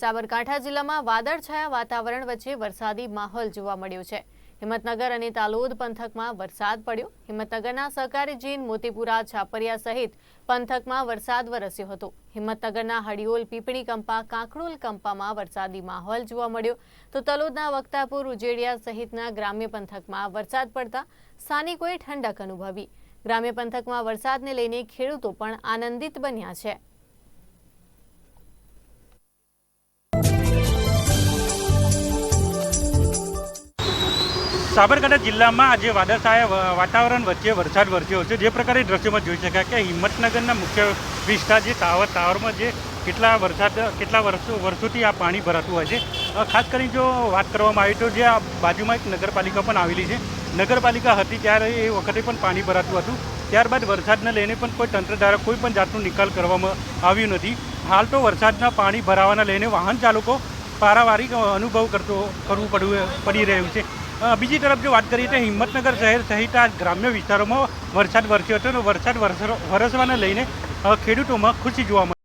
સાબરકાંઠા જિલ્લામાં વાદળછાયા વાતાવરણ વચ્ચે વરસાદી માહોલ જોવા મળ્યો છે. હિંમતનગર અને તાલોદ પંથકમાં વરસાદ પડ્યો. હિંમતનગરના સહકારી જીન મોતીપુરા છાપરિયા સહિત પંથકમાં વરસાદ વરસ્યો હતો. હિંમતનગરના હડિયોલ પીપળી કંપા કાંકરોલ કંપામાં વરસાદી માહોલ જોવા મળ્યો. તો તલોદના વક્તાપુર, ઉજેડિયા સહિતના ગ્રામ્ય પંથકમાં વરસાદ પડતા સ્થાનિકોએ ઠંડક અનુભવી. ગ્રામ્ય પંથકમાં વરસાદને લઈને ખેડૂતો પણ આનંદિત બન્યા છે. સાબરકાંઠા જિલ્લામાં આજે વાદળછાયા વાતાવરણ વચ્ચે વરસાદ વરસ્યો છે. જે પ્રકારે દ્રશ્યમાં જોઈ શકાય કે હિંમતનગરના મુખ્ય વિસ્તાર જે ટાવર, ટાવરમાં જે કેટલા વરસાદ, કેટલા વર્ષો, વર્ષોથી આ પાણી ભરાતું હોય છે. ખાસ કરીને જો વાત કરવામાં આવી તો જે આ બાજુમાં એક નગરપાલિકા પણ આવેલી છે. નગરપાલિકા હતી ત્યારે એ વખતે પણ પાણી ભરાતું હતું. ત્યારબાદ વરસાદને લઈને પણ કોઈ તંત્ર દ્વારા કોઈ પણ જાતનો નિકાલ કરવામાં આવ્યું નથી. હાલ તો વરસાદના પાણી ભરાવાના લઈને વાહન ચાલકો પારાવારિક અનુભવ કરતો, કરવું પડવું, પડી રહ્યું છે. બીજી તરફ જો વાત કરીએ તો હિંમતનગર શહેર સહિત આ ગ્રામ્ય વિસ્તારોમાં વરસાદ વરસ્યો હતો અને વરસાદ વરસ- વરસવાને લઈને ખેડૂતોમાં ખુશી જોવા મળી.